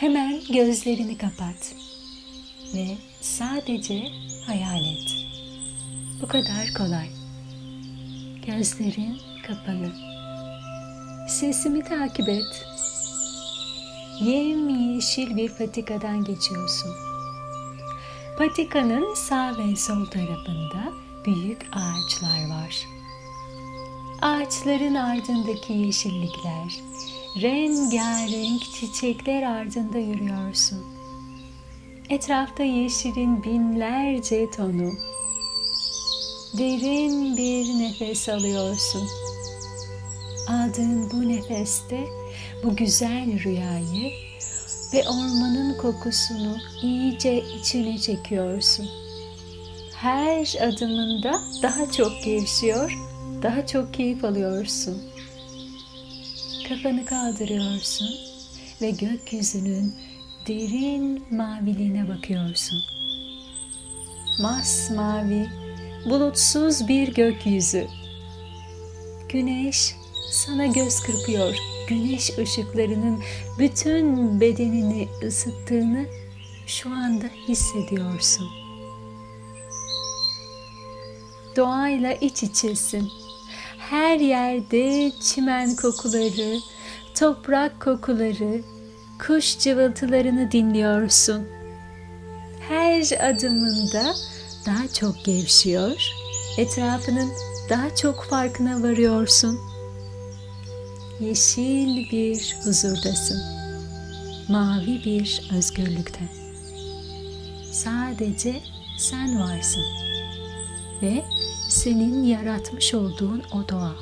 Hemen gözlerini kapat ve sadece hayal et. Bu kadar kolay. Gözlerin kapalı. Sesimi takip et. Yemyeşil bir patikadan geçiyorsun. Patikanın sağ ve sol tarafında büyük ağaçlar var. Ağaçların ardındaki yeşillikler, rengarenk çiçekler ardında yürüyorsun. Etrafta yeşilin binlerce tonu. Derin bir nefes alıyorsun. Aldığın bu nefeste bu güzel rüyayı ve ormanın kokusunu iyice içine çekiyorsun. Her adımında daha çok gevşiyor, daha çok keyif alıyorsun. Kafanı kaldırıyorsun ve gökyüzünün derin maviliğine bakıyorsun. Masmavi, bulutsuz bir gökyüzü. Güneş sana göz kırpıyor. Güneş ışıklarının bütün bedenini ısıttığını şu anda hissediyorsun. Doğayla iç içesin. Her yerde çimen kokuları, toprak kokuları, kuş cıvıltılarını dinliyorsun. Her adımında daha çok gevşiyor, etrafının daha çok farkına varıyorsun. Yeşil bir huzurdasın. Mavi bir özgürlükte. Sadece sen varsın. Ve senin yaratmış olduğun o doğa.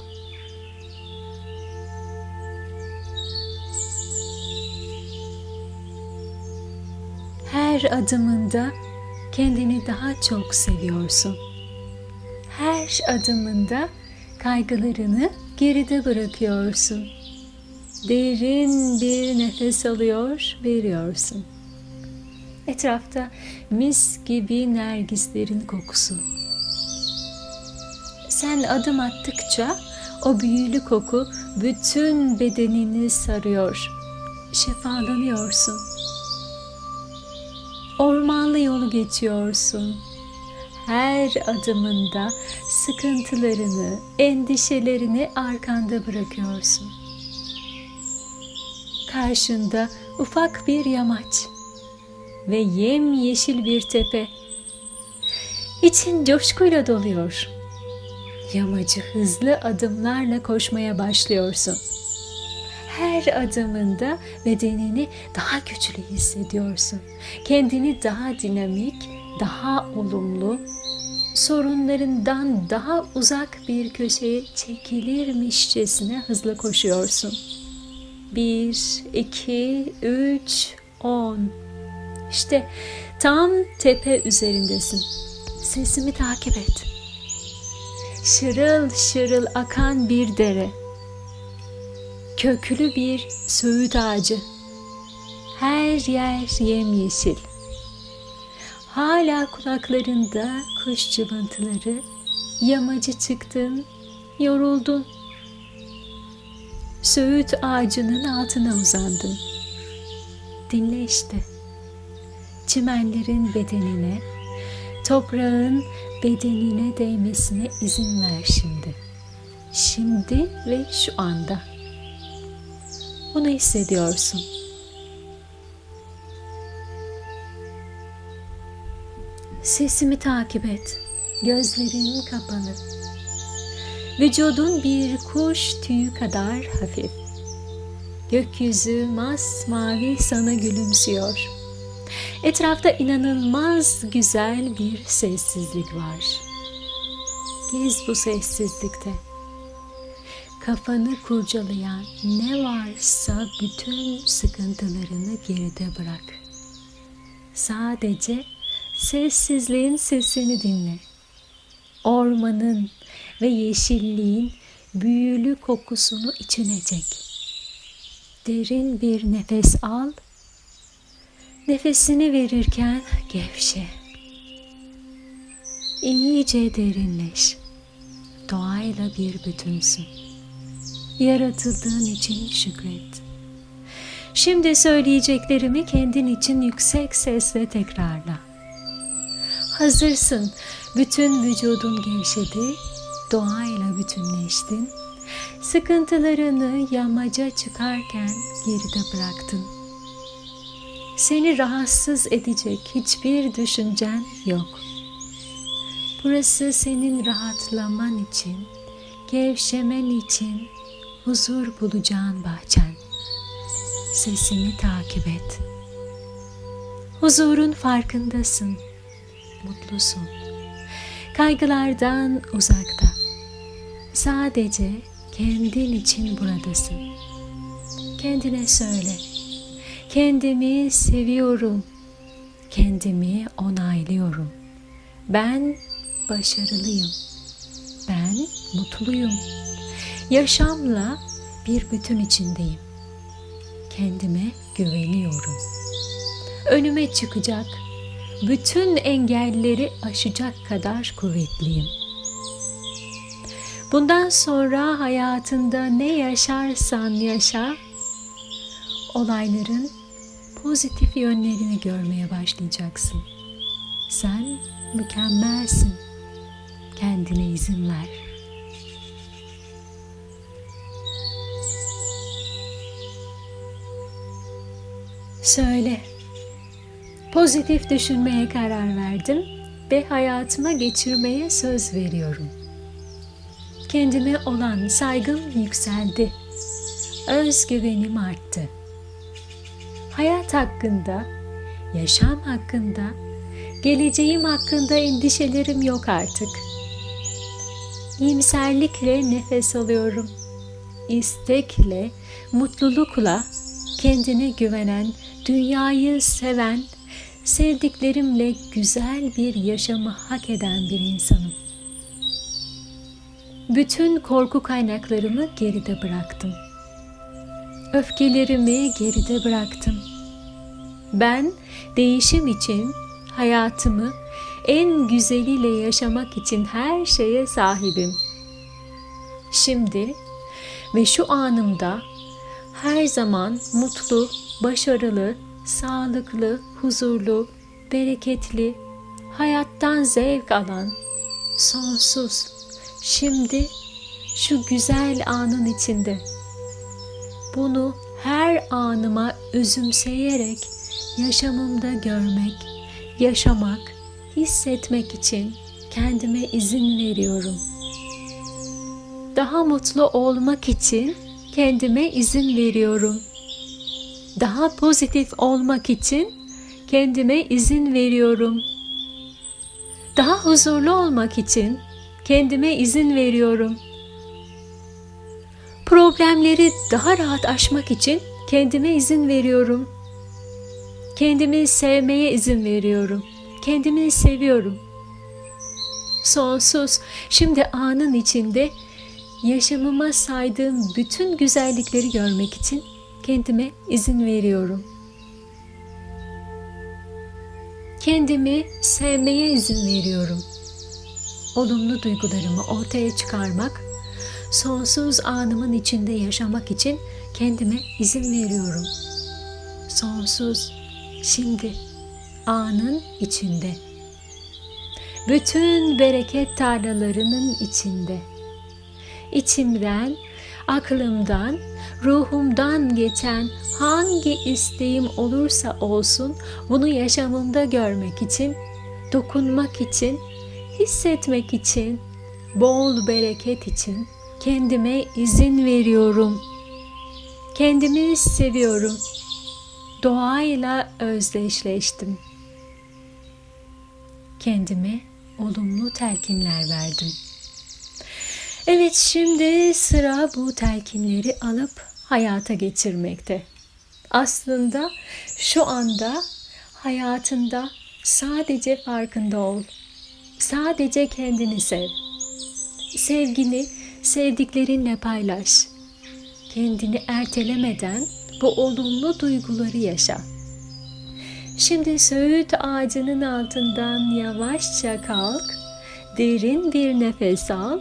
Her adımında kendini daha çok seviyorsun. Her adımında kaygılarını geride bırakıyorsun. Derin bir nefes alıyor, veriyorsun. Etrafta mis gibi nergislerin kokusu. Sen adım attıkça o büyülü koku bütün bedenini sarıyor. Şifalanıyorsun. Ormanlı yolu geçiyorsun. Her adımında sıkıntılarını, endişelerini arkanda bırakıyorsun. Karşında ufak bir yamaç ve yemyeşil bir tepe. İçin coşkuyla doluyor. Yamacı hızlı adımlarla koşmaya başlıyorsun. Her adımında bedenini daha güçlü hissediyorsun. Kendini daha dinamik, daha olumlu, sorunlarından daha uzak bir köşeye çekilirmişçesine hızlı koşuyorsun. Bir, iki, üç, on. İşte tam tepe üzerindesin. Sesimi takip et. Şırıl şırıl akan bir dere. Köklü bir söğüt ağacı. Her yer yemyeşil. Hala kulaklarında kuş cıvıntıları. Yamacı çıktın, yoruldun. Söğüt ağacının altına uzandın. Dinle işte. Çimenlerin bedenine, toprağın bedenine değmesine izin ver şimdi. Şimdi ve şu anda. Bunu hissediyorsun. Sesimi takip et. Gözlerin kapalı. Vücudun bir kuş tüyü kadar hafif. Gökyüzü masmavi sana gülümsüyor. Etrafta inanılmaz güzel bir sessizlik var. Gez bu sessizlikte. Kafanı kurcalayan ne varsa bütün sıkıntılarını geride bırak. Sadece sessizliğin sesini dinle. Ormanın ve yeşilliğin büyülü kokusunu içine çek. Derin bir nefes al. Nefesini verirken gevşe. İyice derinleş. Doğayla bir bütünsün. Yaratıldığın için şükret. Şimdi söyleyeceklerimi kendin için yüksek sesle tekrarla. Hazırsın. Bütün vücudun gevşedi. Doğayla bütünleştin. Sıkıntılarını yamaca çıkarken geride bıraktın. Seni rahatsız edecek hiçbir düşüncen yok. Burası senin rahatlaman için, gevşemen için huzur bulacağın bahçen. Sesimi takip et. Huzurun farkındasın. Mutlusun. Kaygılardan uzakta. Sadece kendin için buradasın. Kendine söyle. Kendimi seviyorum. Kendimi onaylıyorum. Ben başarılıyım. Ben mutluyum. Yaşamla bir bütün içindeyim. Kendime güveniyorum. Önüme çıkacak bütün engelleri aşacak kadar kuvvetliyim. Bundan sonra hayatında ne yaşarsan yaşa, olayların pozitif yönlerini görmeye başlayacaksın. Sen mükemmelsin. Kendine izin ver. Söyle. Pozitif düşünmeye karar verdim ve hayatıma geçirmeye söz veriyorum. Kendime olan saygım yükseldi. Özgüvenim arttı. Hayat hakkında, yaşam hakkında, geleceğim hakkında endişelerim yok artık. İyimserlikle nefes alıyorum. İstekle, mutlulukla kendine güvenen, dünyayı seven, sevdiklerimle güzel bir yaşamı hak eden bir insanım. Bütün korku kaynaklarımı geride bıraktım. Öfkelerimi geride bıraktım. Ben değişim için hayatımı en güzeliyle yaşamak için her şeye sahibim. Şimdi ve şu anımda her zaman mutlu, başarılı, sağlıklı, huzurlu, bereketli, hayattan zevk alan, sonsuz, şimdi şu güzel anın içinde. Bunu her anıma özümseyerek yaşamımda görmek, yaşamak, hissetmek için kendime izin veriyorum. Daha mutlu olmak için kendime izin veriyorum. Daha pozitif olmak için kendime izin veriyorum. Daha huzurlu olmak için kendime izin veriyorum. Problemleri daha rahat aşmak için kendime izin veriyorum. Kendimi sevmeye izin veriyorum. Kendimi seviyorum. Sonsuz, şimdi anın içinde yaşamıma saydığım bütün güzellikleri görmek için kendime izin veriyorum. Kendimi sevmeye izin veriyorum. Olumlu duygularımı ortaya çıkarmak, sonsuz anımın içinde yaşamak için kendime izin veriyorum. Sonsuz, şimdi, anın içinde. Bütün bereket tarlalarının içinde. İçimden, aklımdan, ruhumdan geçen hangi isteğim olursa olsun bunu yaşamımda görmek için, dokunmak için, hissetmek için, bol bereket için kendime izin veriyorum. Kendimi seviyorum. Doğayla özdeşleştim. Kendime olumlu telkinler verdim. Evet şimdi sıra bu telkinleri alıp hayata geçirmekte. Aslında şu anda hayatında sadece farkında ol. Sadece kendini sev. Sevgini sevdiklerinle paylaş. Kendini ertelemeden bu olumlu duyguları yaşa. Şimdi söğüt ağacının altından yavaşça kalk, derin bir nefes al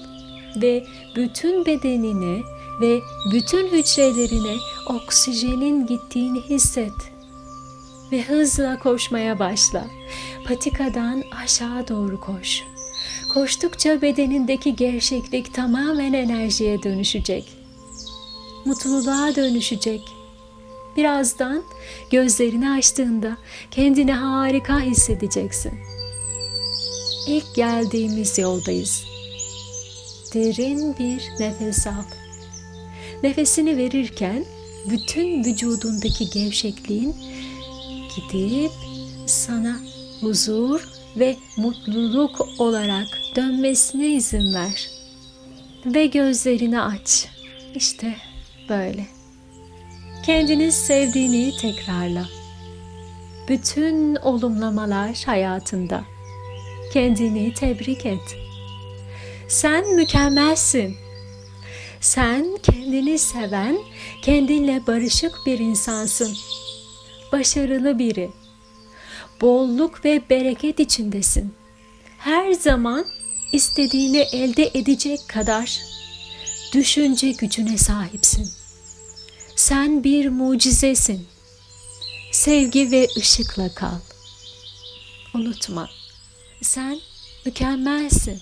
ve bütün bedenine ve bütün hücrelerine oksijenin gittiğini hisset ve hızla koşmaya başla. Patikadan aşağı doğru koş. Koştukça bedenindeki gevşeklik tamamen enerjiye dönüşecek. Mutluluğa dönüşecek. Birazdan gözlerini açtığında kendini harika hissedeceksin. İlk geldiğimiz yoldayız. Derin bir nefes al. Nefesini verirken bütün vücudundaki gevşekliğin gidip sana huzur ve mutluluk olarak dönmesine izin ver. Ve gözlerini aç. İşte böyle. Kendini sevdiğini tekrarla. Bütün olumlamalar hayatında. Kendini tebrik et. Sen mükemmelsin. Sen kendini seven, kendinle barışık bir insansın. Başarılı biri. Bolluk ve bereket içindesin. Her zaman istediğini elde edecek kadar düşünce gücüne sahipsin. Sen bir mucizesin. Sevgi ve ışıkla kal. Unutma. Sen mükemmelsin.